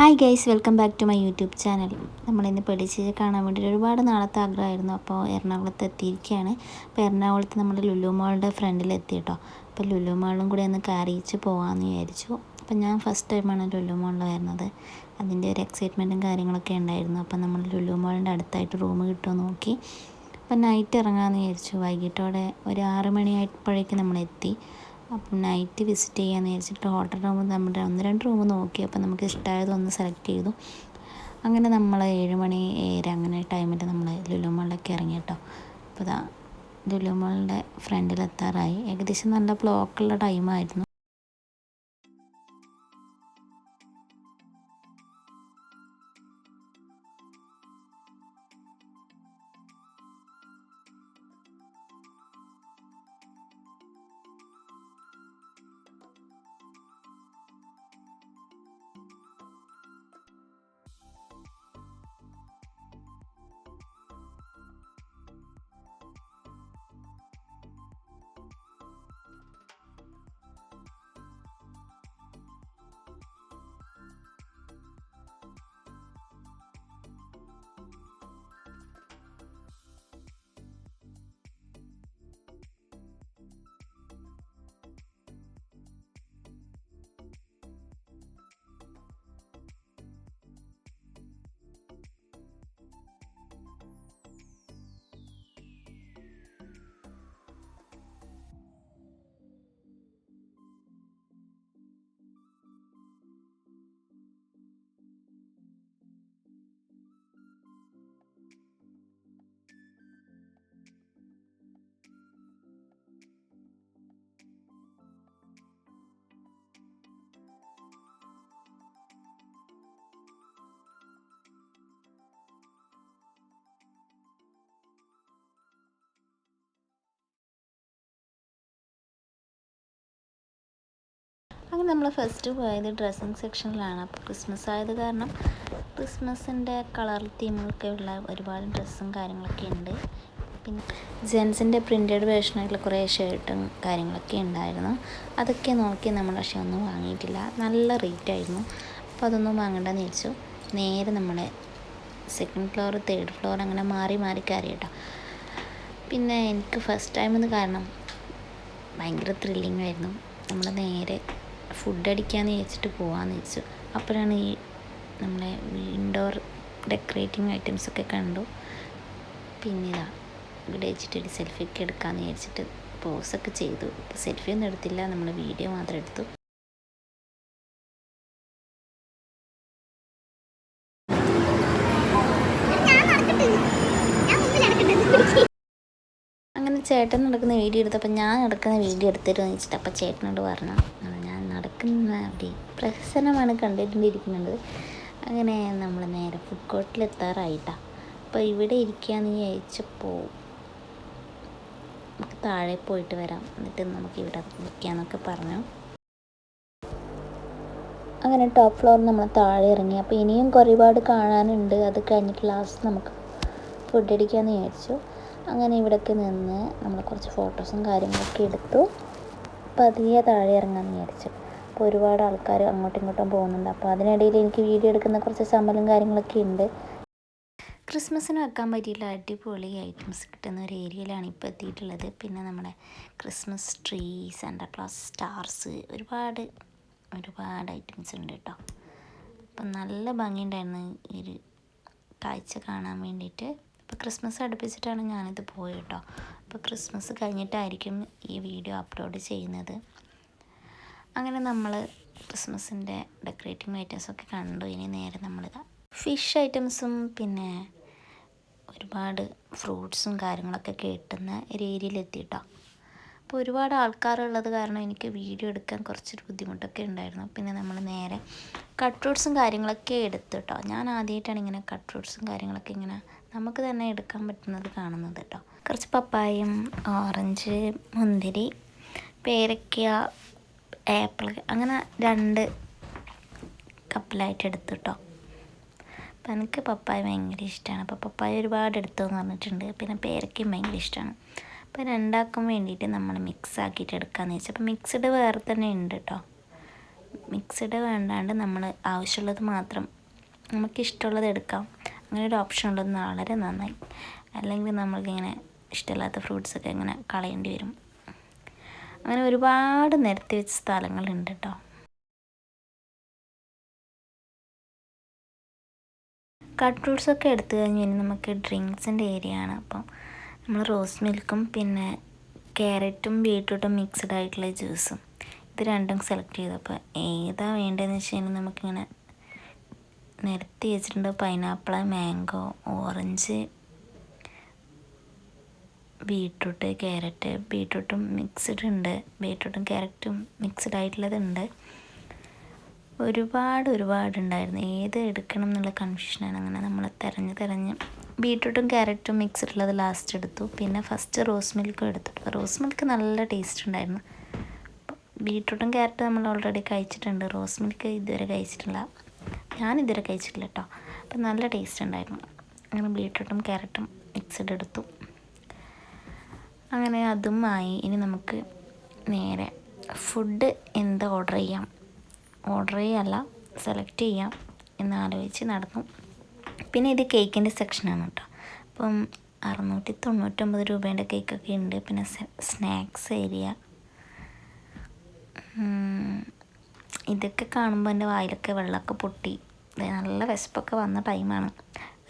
Hi guys welcome back to my YouTube channel നമ്മളിന്ന് പെടിച്ചേരി കാണാൻ വേണ്ടി ഒരുപാട് നാളത്തെ ആഗ്രഹമായിരുന്നു. അപ്പോൾ എറണാകുളത്ത് എത്തിയിരിക്കുകയാണ്. അപ്പോൾ എറണാകുളത്ത് നമ്മൾ ലുലു മാളിന്റെ ഫ്രണ്ടിൽ എത്തി കേട്ടോ. അപ്പോൾ ലുലു മാളും കൂടി ഒന്ന് കയറിയിച്ച് പോകാമെന്ന് വിചാരിച്ചു. അപ്പോൾ ഞാൻ ഫസ്റ്റ് ടൈമാണ് ലുലു മാളിൽ വരുന്നത്. അതിന്റെ ഒരു എക്സൈറ്റ്മെന്റും കാര്യങ്ങളൊക്കെ ഉണ്ടായിരുന്നു. അപ്പോൾ നമ്മൾ ലുലു മാളിന്റെ അടുത്തായിട്ട് റൂം കിട്ടുമോ നോക്കി. അപ്പോൾ നൈറ്റ് ഇറങ്ങാമെന്ന് വിചാരിച്ചു. വൈകിട്ടോടെ ഒരു ആറ് മണിയായപ്പോഴേക്കും നമ്മൾ എത്തി. അപ്പം നൈറ്റ് വിസിറ്റ് ചെയ്യാന്ന് വിചാരിച്ചിട്ട് ഹോട്ടൽ റൂം നമ്മുടെ ഒന്ന് രണ്ട് റൂം നോക്കി. അപ്പം നമുക്ക് ഇഷ്ടമായത് ഒന്ന് സെലക്ട് ചെയ്തു. അങ്ങനെ നമ്മൾ ഏഴ് മണി ഏഴര അങ്ങനെ ടൈമിൽ നമ്മൾ ലുലു മാളിലൊക്കെ ഇറങ്ങി കേട്ടോ. അപ്പോൾ ഇതാ ഫ്രണ്ടിൽ ഫ്രണ്ടിലെത്താറായി ഏകദേശം നല്ല ബ്ലോക്കുള്ള ടൈമായിരുന്നു അങ്ങനെ നമ്മൾ ഫസ്റ്റ് പോയത് ഡ്രസ്സിങ് സെക്ഷനിലാണ് അപ്പോൾ ക്രിസ്മസ് ആയത് കാരണം ക്രിസ്മസിന്റെ കളർ തീമുകളൊക്കെ ഉള്ള ഒരുപാട് ഡ്രസ്സും കാര്യങ്ങളൊക്കെ ഉണ്ട്. പിന്നെ ജെൻസിന്റെ പ്രിന്റഡ് വേർഷനായിട്ടുള്ള കുറേ ഷർട്ടും കാര്യങ്ങളൊക്കെ ഉണ്ടായിരുന്നു. അതൊക്കെ നോക്കി നമ്മൾ പക്ഷേ ഒന്നും വാങ്ങിയിട്ടില്ല. നല്ല റേറ്റ് ആയിരുന്നു. അപ്പോൾ അതൊന്നും വാങ്ങണ്ടെന്ന് വെച്ചു നേരെ നമ്മുടെ സെക്കൻഡ് ഫ്ലോർ തേർഡ് ഫ്ലോർ അങ്ങനെ മാറി മാറി കയറി കേട്ടോ പിന്നെ എനിക്ക് ഫസ്റ്റ് ടൈം എന്ന് കാരണം ഭയങ്കര ത്രില്ലിംഗ് ആയിരുന്നു. നമ്മൾ നേരെ ഫുഡ് അടിക്കാമെന്ന് വിചാരിച്ചിട്ട് പോകാമെന്ന് വെച്ചു അപ്പോഴാണ് ഈ നമ്മളെ ഇൻഡോർ ഡെക്കറേറ്റിംഗ് ഐറ്റംസൊക്കെ കണ്ടു. പിന്നെ ഇതാ ഇവിടെ വെച്ചിട്ട് ഒരു സെൽഫി ഒക്കെ എടുക്കാമെന്ന് വിചാരിച്ചിട്ട് പോസൊക്കെ ചെയ്തു. സെൽഫി ഒന്നും എടുത്തില്ല നമ്മൾ വീഡിയോ മാത്രം എടുത്തു. അങ്ങനെ ചേട്ടൻ നടക്കുന്ന വീഡിയോ എടുത്തപ്പോൾ ഞാൻ നടക്കുന്ന വീഡിയോ എടുത്തിരുന്നു വെച്ചിട്ട് അപ്പോൾ ചേട്ടനോട് പറഞ്ഞു നടക്കുന്ന അവിടെ പ്രഹസനമാണ് കണ്ടിട്ടുണ്ടിരിക്കുന്നത് അങ്ങനെ നമ്മൾ നേരെ ഫുഡ് കോർട്ടിൽ എത്താറായിട്ടാണ് അപ്പോൾ ഇവിടെ ഇരിക്കുകയെന്ന് വിചാരിച്ചപ്പോൾ നമുക്ക് താഴെ പോയിട്ട് വരാം. എന്നിട്ട് നമുക്ക് ഇവിടെ നിൽക്കാമെന്നൊക്കെ പറഞ്ഞു. അങ്ങനെ ടോപ്പ് ഫ്ലോറിൽ നമ്മൾ താഴെ ഇറങ്ങി. അപ്പോൾ ഇനിയും ഒരുപാട് കാണാനുണ്ട്. അത് കഴിഞ്ഞിട്ട് ലാസ്റ്റ് നമുക്ക് ഫുഡ് അടിക്കാമെന്ന് വിചാരിച്ചു. അങ്ങനെ ഇവിടെയൊക്കെ നിന്ന് നമ്മൾ കുറച്ച് ഫോട്ടോസും കാര്യങ്ങളൊക്കെ എടുത്തു. പതിയെ താഴെ ഇറങ്ങാമെന്ന് വിചാരിച്ചു. അപ്പോൾ ഒരുപാട് ആൾക്കാർ അങ്ങോട്ടും ഇങ്ങോട്ടും പോകുന്നുണ്ട്. അപ്പോൾ അതിനിടയിൽ എനിക്ക് വീഡിയോ എടുക്കുന്ന കുറച്ച് സമലും കാര്യങ്ങളൊക്കെ ഉണ്ട് ക്രിസ്മസിന് വെക്കാൻ പറ്റിയിട്ടുള്ള അടിപൊളി ഐറ്റംസ് കിട്ടുന്ന ഒരു ഏരിയയിലാണ് ഇപ്പോൾ എത്തിയിട്ടുള്ളത്. പിന്നെ നമ്മുടെ ക്രിസ്മസ് ട്രീ സാന്റാക്ലാസ് സ്റ്റാർസ് ഒരുപാട് ഒരുപാട് ഐറ്റംസ് ഉണ്ട് കേട്ടോ അപ്പം നല്ല ഭംഗിയുണ്ടായിരുന്നു ഈ ഒരു കാഴ്ച കാണാൻ വേണ്ടിയിട്ട്. അപ്പോൾ ക്രിസ്മസ് അടുപ്പിച്ചിട്ടാണ് ഞാനിത് പോയത് കേട്ടോ അപ്പോൾ ക്രിസ്മസ് കഴിഞ്ഞിട്ടായിരിക്കും ഈ വീഡിയോ അപ്ലോഡ് ചെയ്യുന്നത്. അങ്ങനെ നമ്മൾ ക്രിസ്മസിന്റെ ഡെക്കറേറ്റിംഗ് ഐറ്റംസൊക്കെ കണ്ടു. ഇനി നേരെ നമ്മളിതാ ഫിഷ് ഐറ്റംസും പിന്നെ ഒരുപാട് ഫ്രൂട്ട്സും കാര്യങ്ങളൊക്കെ കിട്ടുന്ന ഒരു ഏരിയയിലെത്തിയിട്ടോ അപ്പോൾ ഒരുപാട് ആൾക്കാരുള്ളത് കാരണം എനിക്ക് വീഡിയോ എടുക്കാൻ കുറച്ചൊരു ബുദ്ധിമുട്ടൊക്കെ ഉണ്ടായിരുന്നു. പിന്നെ നമ്മൾ നേരെ കട്ട് കാര്യങ്ങളൊക്കെ എടുത്തു കേട്ടോ ഞാൻ ആദ്യമായിട്ടാണ് ഇങ്ങനെ കട്ട് കാര്യങ്ങളൊക്കെ ഇങ്ങനെ നമുക്ക് തന്നെ എടുക്കാൻ പറ്റുന്നത് കാണുന്നത് കേട്ടോ കുറച്ച് പപ്പായും ഓറഞ്ച് മുന്തിരി പേരയ്ക്ക ആപ്പിൾ അങ്ങനെ രണ്ട് കപ്പിലായിട്ട് എടുത്തു കേട്ടോ അപ്പം എനിക്ക് പപ്പായ ഭയങ്കര ഇഷ്ടമാണ് അപ്പോൾ പപ്പായ ഒരുപാട് എടുത്തു എന്ന് പറഞ്ഞിട്ടുണ്ട്. പിന്നെ പേരയ്ക്കയും ഭയങ്കര ഇഷ്ടമാണ് അപ്പോൾ രണ്ടാക്കും വേണ്ടിയിട്ട് നമ്മൾ മിക്സ് ആക്കിയിട്ട് എടുക്കാമെന്ന് വെച്ചാൽ അപ്പോൾ മിക്സ്ഡ് വേറെ തന്നെ ഉണ്ട് കേട്ടോ മിക്സഡ് വേണ്ടാണ്ട് നമ്മൾ ആവശ്യമുള്ളത് മാത്രം നമുക്ക് ഇഷ്ടമുള്ളത് എടുക്കാം. അങ്ങനെ ഒരു ഓപ്ഷൻ ഉള്ളത് വളരെ നന്നായി. അല്ലെങ്കിൽ നമ്മൾക്കിങ്ങനെ ഇഷ്ടമില്ലാത്ത ഫ്രൂട്ട്സൊക്കെ ഇങ്ങനെ കളയേണ്ടി വരും. അങ്ങനെ ഒരുപാട് നിരത്തി വെച്ച സ്ഥലങ്ങളുണ്ട് കേട്ടോ കട്ട് ഫ്രൂട്ട്സൊക്കെ എടുത്തു കഴിഞ്ഞ് ഇനി നമുക്ക് ഡ്രിങ്ക്സിന്റെ ഏരിയ ആണ്. അപ്പം നമ്മൾ റോസ് മിൽക്കും പിന്നെ ക്യാരറ്റും ബീട്രൂട്ടും മിക്സ്ഡ് ആയിട്ടുള്ള ജ്യൂസും ഇത് രണ്ടും സെലക്ട് ചെയ്തപ്പോൾ ഏതാ വേണ്ടതെന്ന് വെച്ച് കഴിഞ്ഞാൽ നമുക്കിങ്ങനെ നിരത്തി വെച്ചിട്ടുണ്ട്. Pineapple mango orange beetroot carrot ബീട്രൂട്ടും mixed ഉണ്ട്. ബീട്രൂട്ടും ക്യാരറ്റും മിക്സ്ഡ് ആയിട്ടുള്ളതുണ്ട് ഒരുപാട് ഒരുപാട് ഉണ്ടായിരുന്നു. ഏത് എടുക്കണം എന്നുള്ള കൺഫ്യൂഷനാണ് അങ്ങനെ നമ്മൾ തിരഞ്ഞ് തിരഞ്ഞ് ബീട്രൂട്ടും ക്യാരറ്റും മിക്സ്ഡ് ഉള്ളത് ലാസ്റ്റ് എടുത്തു. പിന്നെ ഫസ്റ്റ് റോസ് മിൽക്കും എടുത്തു റോസ് മിൽക്ക് നല്ല ടേസ്റ്റ് ഉണ്ടായിരുന്നു. ബീട്രൂട്ടും ക്യാരറ്റും നമ്മൾ ഓൾറെഡി കഴിച്ചിട്ടുണ്ട്. റോസ് മിൽക്ക് ഇതുവരെ കഴിച്ചിട്ടില്ല. ഞാൻ ഇതുവരെ കഴിച്ചിട്ടില്ല കേട്ടോ അപ്പം നല്ല ടേസ്റ്റ് ഉണ്ടായിരുന്നു. അങ്ങനെ ബീട്രൂട്ടും ക്യാരറ്റും മിക്സ്ഡ് എടുത്തു. അങ്ങനെ അതുമായി ഇനി നമുക്ക് നേരെ ഫുഡ് എന്ത് ഓർഡർ ചെയ്യാം? ഓർഡർ ചെയ്യല്ല സെലക്ട് ചെയ്യാം എന്ന് ആലോചിച്ച് നടന്നു. പിന്നെ ഇത് കേക്കിന്റെ സെക്ഷനാണ് കേട്ടോ അപ്പം അറുന്നൂറ്റി തൊണ്ണൂറ്റൊമ്പത് രൂപേന്റെ കേക്കൊക്കെ ഉണ്ട്. പിന്നെ സ്നാക്സ് ഏരിയ ഇതൊക്കെ കാണുമ്പോൾ എന്റെ വായിലൊക്കെ വെള്ളമൊക്കെ പൊട്ടി. നല്ല വിശപ്പൊക്കെ വന്ന ടൈമാണ്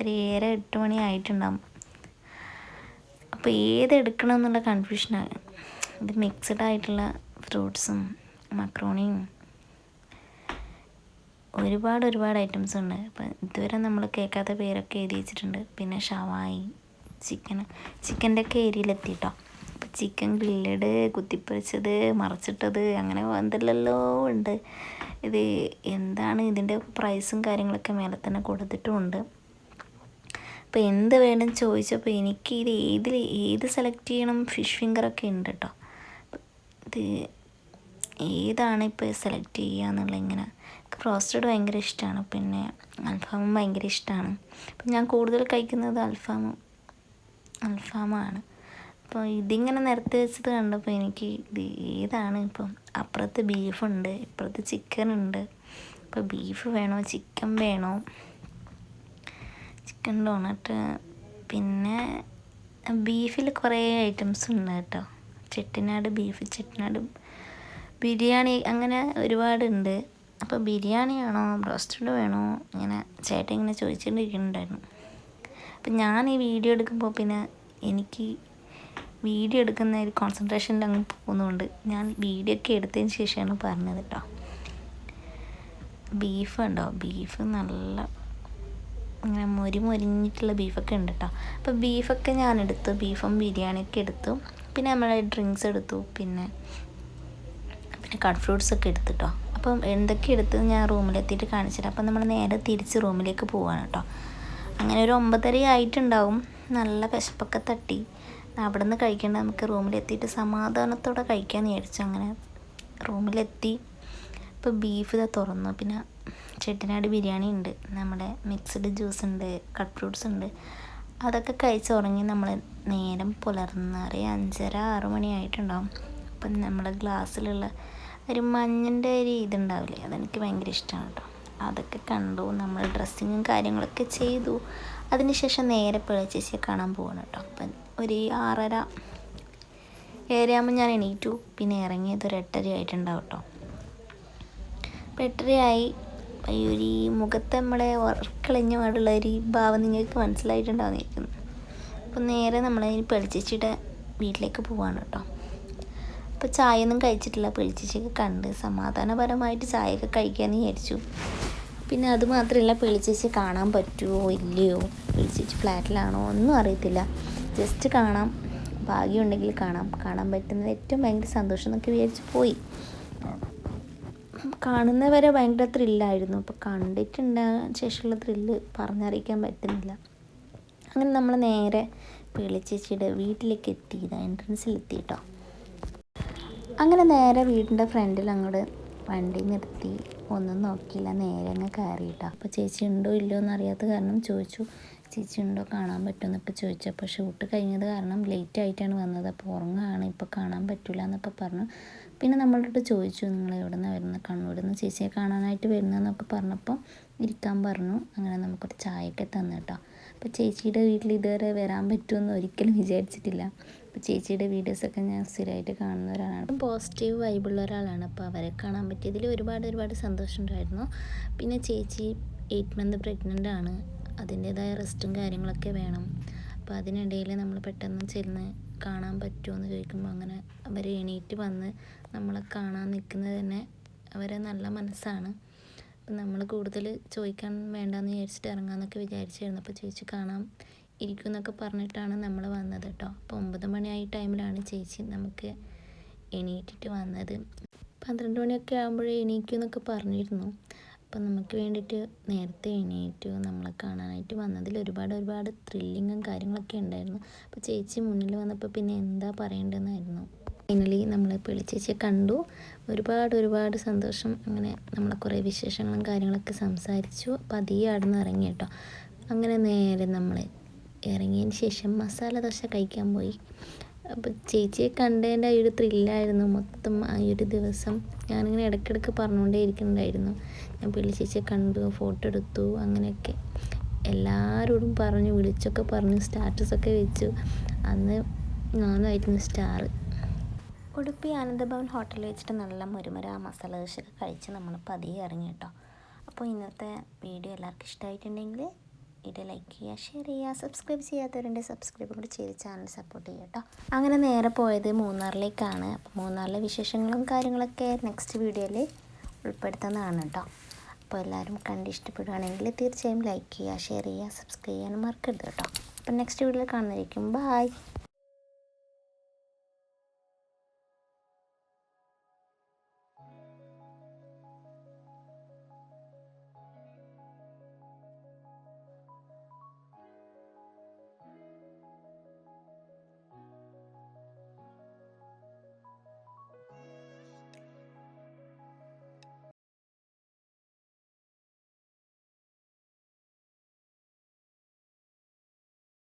ഒരു ഏറെ എട്ട് മണി ആയിട്ടുണ്ടാകും അപ്പോൾ ഏത് എടുക്കണം എന്നുള്ള കൺഫ്യൂഷനാണ് ഇത് മിക്സഡ് ആയിട്ടുള്ള ഫ്രൂട്ട്സും മക്രോണിയും ഒരുപാട് ഒരുപാട് ഐറ്റംസ് ഉണ്ട്. അപ്പം ഇതുവരെ നമ്മൾ കേൾക്കാത്ത പേരൊക്കെ എഴുതി വെച്ചിട്ടുണ്ട്. പിന്നെ ഷവായി ചിക്കൻ ചിക്കന്റെ ഒക്കെ ഏരിയയിലെത്തിട്ടോ അപ്പം ചിക്കൻ ഗ്രില്ലഡ് കുത്തിപ്പൊരിച്ചത് മറച്ചിട്ടത് അങ്ങനെ എന്തെല്ലോ ഉണ്ട്. ഇത് എന്താണ് ഇതിന്റെ പ്രൈസും കാര്യങ്ങളൊക്കെ മേലെ തന്നെ കൊടുത്തിട്ടുമുണ്ട് അപ്പോൾ എന്ത് വേണം ചോദിച്ചപ്പോൾ എനിക്ക് ഇത് ഏതിൽ ഏത് സെലക്ട് ചെയ്യണം ഫിഷ് ഫിംഗറൊക്കെ ഉണ്ട് കേട്ടോ ഇത് ഏതാണ് ഇപ്പോൾ സെലക്ട് ചെയ്യുക എന്നുള്ള ഇങ്ങനെ. റോസ്റ്റഡ് ഭയങ്കര ഇഷ്ടമാണ് പിന്നെ അൽഫാമും ഭയങ്കര ഇഷ്ടമാണ് അപ്പം ഞാൻ കൂടുതൽ കഴിക്കുന്നത് അൽഫാമും അൽഫാമാണ്. അപ്പോൾ ഇതിങ്ങനെ നിരത്തി വെച്ചത് കണ്ടപ്പോൾ എനിക്ക് ഇത് ഏതാണ് ഇപ്പം അപ്പുറത്ത് ബീഫുണ്ട് ഇപ്പുറത്ത് ചിക്കൻ ഉണ്ട്. ഇപ്പോൾ ബീഫ് വേണോ ചിക്കൻ വേണോ? ചിക്കൻ ഡോണട്ട് പിന്നെ ബീഫിൽ കുറേ ഐറ്റംസ് ഉണ്ട് കേട്ടോ. ചെട്ടിനാട് ബീഫ് ചെട്ടിനാട് ബിരിയാണി അങ്ങനെ ഒരുപാടുണ്ട്. അപ്പോൾ ബിരിയാണി ബിരിയാണിയാണോ ബ്രോസ്റ്റഡ് വേണോ? ഇങ്ങനെ ചേട്ടൻ ഇങ്ങനെ ചോദിച്ചുകൊണ്ടിരിക്കുന്നുണ്ടായിരുന്നു അപ്പം ഞാൻ ഈ വീഡിയോ എടുക്കുമ്പോൾ പിന്നെ എനിക്ക് വീഡിയോ എടുക്കുന്ന ഒരു കോൺസെൻട്രേഷനിൽ അങ്ങ് പോകുന്നതുകൊണ്ട് ഞാൻ വീഡിയോ ഒക്കെ എടുത്തതിന് ശേഷമാണ് പറഞ്ഞത് കേട്ടോ. ബീഫ് ഉണ്ടോ? ബീഫ് നല്ല ഇങ്ങനെ മൊരി മൊരിഞ്ഞിട്ടുള്ള ബീഫൊക്കെ ഉണ്ട് കേട്ടോ അപ്പോൾ ബീഫൊക്കെ ഞാൻ എടുത്തു ബീഫും ബിരിയാണിയൊക്കെ എടുത്തു. പിന്നെ നമ്മളെ ഡ്രിങ്ക്സ് എടുത്തു. പിന്നെ പിന്നെ കട്ട് ഫ്രൂട്ട്സ് ഒക്കെ എടുത്തു കേട്ടോ അപ്പം എന്തൊക്കെ എടുത്ത് ഞാൻ റൂമിലെത്തിയിട്ട് കാണിച്ചിട്ട് അപ്പം നമ്മൾ നേരെ തിരിച്ച് റൂമിലേക്ക് പോവാണ് കേട്ടോ അങ്ങനെ ഒരു ഒമ്പതര ആയിട്ടുണ്ടാവും. നല്ല വിശപ്പൊക്കെ തട്ടി. അവിടെ നിന്ന് കഴിക്കേണ്ട നമുക്ക് റൂമിലെത്തിയിട്ട് സമാധാനത്തോടെ കഴിക്കാമെന്ന് വിചാരിച്ചു. അങ്ങനെ റൂമിലെത്തി ഇപ്പോൾ ബീഫ് ഇതാ തുറന്നു. പിന്നെ ചെട്ടിനാട് ബിരിയാണി ഉണ്ട്. നമ്മുടെ മിക്സ്ഡ് ജ്യൂസ് ഉണ്ട് കട്ട് ഫ്രൂട്ട്സ് ഉണ്ട്. അതൊക്കെ കഴിച്ച് ഉറങ്ങി നമ്മൾ നേരം പുലർന്നറിയ അഞ്ചര ആറ് മണിയായിട്ടുണ്ടാവും അപ്പം നമ്മുടെ ഗ്ലാസ്സിലുള്ള ഒരു മഞ്ഞന്റെ ഒരു ഇതുണ്ടാവില്ലേ അതെനിക്ക് ഭയങ്കര ഇഷ്ടമാണ് കേട്ടോ. അതൊക്കെ കണ്ടു നമ്മൾ ഡ്രസ്സിങ്ങും കാര്യങ്ങളൊക്കെ ചെയ്തു. അതിനുശേഷം നേരെ പിഴച്ചേച്ചിയെ കാണാൻ പോകണം കേട്ടോ. അപ്പം ഒരു ആറര ഏഴരയാകുമ്പോൾ ഞാൻ എണീറ്റു. പിന്നെ ഇറങ്ങിയത് ഒരു എട്ടര ആയിട്ടുണ്ടാവും കേട്ടോ. അപ്പം എട്ടരയായി. ഒരു മുഖത്ത് നമ്മളെ ഉറക്കളഞ്ഞ പാടുള്ള ഒരു ഭാവം നിങ്ങൾക്ക് മനസ്സിലായിട്ടുണ്ടാവുന്നിരിക്കുന്നു അപ്പം നേരെ നമ്മൾ പെളിച്ചിട്ട് വീട്ടിലേക്ക് പോവാണ് കേട്ടോ. അപ്പോൾ ചായയൊന്നും കഴിച്ചിട്ടില്ല. പെളിച്ചിച്ചൊക്കെ കണ്ട് സമാധാനപരമായിട്ട് ചായയൊക്കെ കഴിക്കാമെന്ന് വിചാരിച്ചു. പിന്നെ അത് മാത്രമല്ല പെളിച്ചേച്ചി കാണാൻ പറ്റുമോ ഇല്ലയോ? പെളിച്ചേച്ചി ഫ്ലാറ്റിലാണോ ഒന്നും അറിയത്തില്ല. ജസ്റ്റ് കാണാം. ഭാഗ്യമുണ്ടെങ്കിൽ കാണാം. കാണാൻ പറ്റുന്നത് ഏറ്റവും ഭയങ്കര സന്തോഷം എന്നൊക്കെ വിചാരിച്ച് പോയി. കാണുന്നവരെ ഭയങ്കര ത്രില്ലായിരുന്നു അപ്പോൾ കണ്ടിട്ടുണ്ട് ശേഷമുള്ള ത്രില്ല് പറഞ്ഞറിയിക്കാൻ പറ്റുന്നില്ല. അങ്ങനെ നമ്മൾ നേരെ പേളിച്ചേച്ചിയുടെ വീട്ടിലേക്ക് എത്തി. എൻട്രൻസിൽ എത്തി കേട്ടോ അങ്ങനെ നേരെ വീടിന്റെ ഫ്രണ്ടിൽ അങ്ങോട്ട് വണ്ടി നിർത്തി. ഒന്നും നോക്കിയില്ല. നേരെ അങ്ങ് കയറിയിട്ടോ അപ്പോൾ ചേച്ചി ഉണ്ടോ ഇല്ലയോ എന്നറിയാത്ത കാരണം ചോദിച്ചു. ചേച്ചി ഉണ്ടോ കാണാൻ പറ്റുമെന്നൊക്കെ ചോദിച്ചു അപ്പോൾ ഷൂട്ട് കഴിഞ്ഞത് കാരണം ലേറ്റ് ആയിട്ടാണ് വന്നത്. അപ്പോൾ ഉറങ്ങുകയാണ്. ഇപ്പോൾ കാണാൻ പറ്റില്ല എന്നൊക്കെ പറഞ്ഞു. പിന്നെ നമ്മളോട് ചോദിച്ചു നിങ്ങൾ എവിടെ നിന്ന് വരുന്നത് കണ്ണൂരിൽ നിന്ന് ചേച്ചിയെ കാണാനായിട്ട് വരുന്നതെന്നൊക്കെ പറഞ്ഞപ്പോൾ ഇരിക്കാൻ പറഞ്ഞു. അങ്ങനെ നമുക്കൊരു ചായയൊക്കെ തന്നു കേട്ടോ. അപ്പോൾ ചേച്ചിയുടെ വീട്ടിൽ ഇതുവരെ വരാൻ പറ്റുമെന്ന് ഒരിക്കലും വിചാരിച്ചിട്ടില്ല. അപ്പോൾ ചേച്ചിയുടെ വീഡിയോസൊക്കെ ഞാൻ സ്ഥിരമായിട്ട് കാണുന്ന ഒരാളാണ്. പോസിറ്റീവ് വൈബുള്ള ഒരാളാണ്. അപ്പോൾ അവരെ കാണാൻ പറ്റിയതിൽ ഒരുപാട് ഒരുപാട് സന്തോഷമുണ്ടായിരുന്നു. പിന്നെ ചേച്ചി എയ്റ്റ് മന്ത് പ്രഗ്നന്റ് ആണ്. അതിന്റേതായ റെസ്റ്റും കാര്യങ്ങളൊക്കെ വേണം. അപ്പോൾ അതിനിടയിൽ നമ്മൾ പെട്ടെന്ന് ചെന്ന് കാണാൻ പറ്റുമോ ചോദിക്കുമ്പോൾ അങ്ങനെ അവർ എണീറ്റ് വന്ന് നമ്മളെ കാണാൻ നിൽക്കുന്നത് തന്നെ അവരെ നല്ല മനസ്സാണ്. നമ്മൾ കൂടുതൽ ചോദിക്കാൻ വേണ്ടാന്ന് വിചാരിച്ചിട്ട് ഇറങ്ങാമെന്നൊക്കെ വിചാരിച്ചായിരുന്നു. അപ്പോൾ ചേച്ചി കാണാം ഇരിക്കും എന്നൊക്കെ പറഞ്ഞിട്ടാണ് നമ്മൾ വന്നത് കേട്ടോ അപ്പോൾ ഒമ്പത് മണിയായി ടൈമിലാണ് ചേച്ചി നമുക്ക് എണീറ്റിട്ട് വന്നത്. പന്ത്രണ്ട് മണിയൊക്കെ ആകുമ്പോഴേ എണീക്കും എന്നൊക്കെ പറഞ്ഞിരുന്നു. അപ്പം നമുക്ക് വേണ്ടിയിട്ട് നേരത്തെ എണീറ്റ് നമ്മളെ കാണാനായിട്ട് വന്നതിൽ ഒരുപാട് ഒരുപാട് ത്രില്ലിങ്ങും കാര്യങ്ങളൊക്കെ ഉണ്ടായിരുന്നു. അപ്പോൾ ചേച്ചി മുന്നിൽ വന്നപ്പോൾ പിന്നെ എന്താ പറയേണ്ടതെന്നായിരുന്നു. ഫൈനലി നമ്മൾ ചേച്ചിയെ കണ്ടു. ഒരുപാട് ഒരുപാട് സന്തോഷം. അങ്ങനെ നമ്മളെ കുറേ വിശേഷങ്ങളും കാര്യങ്ങളൊക്കെ സംസാരിച്ചു. പതിയെ അവിടുന്ന് ഇറങ്ങി കേട്ടോ. അങ്ങനെ നേരെ നമ്മൾ ഇറങ്ങിയതിന് ശേഷം മസാല ദോശ കഴിക്കാൻ പോയി. അപ്പോൾ ചേച്ചിയെ കണ്ടതിന്റെ ആ ഒരു ത്രില്ലായിരുന്നു മൊത്തം ആ ഒരു ദിവസം. ഞാനിങ്ങനെ ഇടയ്ക്കിടയ്ക്ക് പറഞ്ഞുകൊണ്ടേ ഇരിക്കുന്നുണ്ടായിരുന്നു. ഞാൻ പിള്ളി ചേച്ചിയെ കണ്ടു ഫോട്ടോ എടുത്തു അങ്ങനെയൊക്കെ. എല്ലാവരോടും പറഞ്ഞു വിളിച്ചൊക്കെ പറഞ്ഞു സ്റ്റാറ്റസൊക്കെ വെച്ചു. അന്ന് ഞാനായിരുന്നു സ്റ്റാർ ഉടുപ്പി ആനന്ദഭവൻ ഹോട്ടലിൽ വെച്ചിട്ട് നല്ല മുരുമുര മസാല ദോശയൊക്കെ കഴിച്ച് നമ്മൾ പതിയെ ഇറങ്ങി കേട്ടോ. അപ്പോൾ ഇന്നത്തെ വീഡിയോ എല്ലാവർക്കും ഇഷ്ടമായിട്ടുണ്ടെങ്കിൽ വീഡിയോ ലൈക്ക് ചെയ്യുക ഷെയർ ചെയ്യുക സബ്സ്ക്രൈബ് ചെയ്യാത്തവരുണ്ട് സബ്സ്ക്രൈബ് കൂടി ചെയ്ത് ചാനൽ സപ്പോർട്ട് ചെയ്യുക കേട്ടോ അങ്ങനെ നേരെ പോയത് മൂന്നാറിലേക്കാണ്. അപ്പോൾ മൂന്നാറിലെ വിശേഷങ്ങളും കാര്യങ്ങളൊക്കെ നെക്സ്റ്റ് വീഡിയോയിൽ ഉൾപ്പെടുത്തുന്നതാണ് കേട്ടോ അപ്പോൾ എല്ലാവരും കണ്ട് ഇഷ്ടപ്പെടുകയാണെങ്കിൽ തീർച്ചയായും ലൈക്ക് ചെയ്യുക ഷെയർ ചെയ്യുക സബ്സ്ക്രൈബ് ചെയ്യാനും മറക്കരുത് കേട്ടോ അപ്പം നെക്സ്റ്റ് വീഡിയോയിൽ കാണുന്നതായിരിക്കും. ബായ്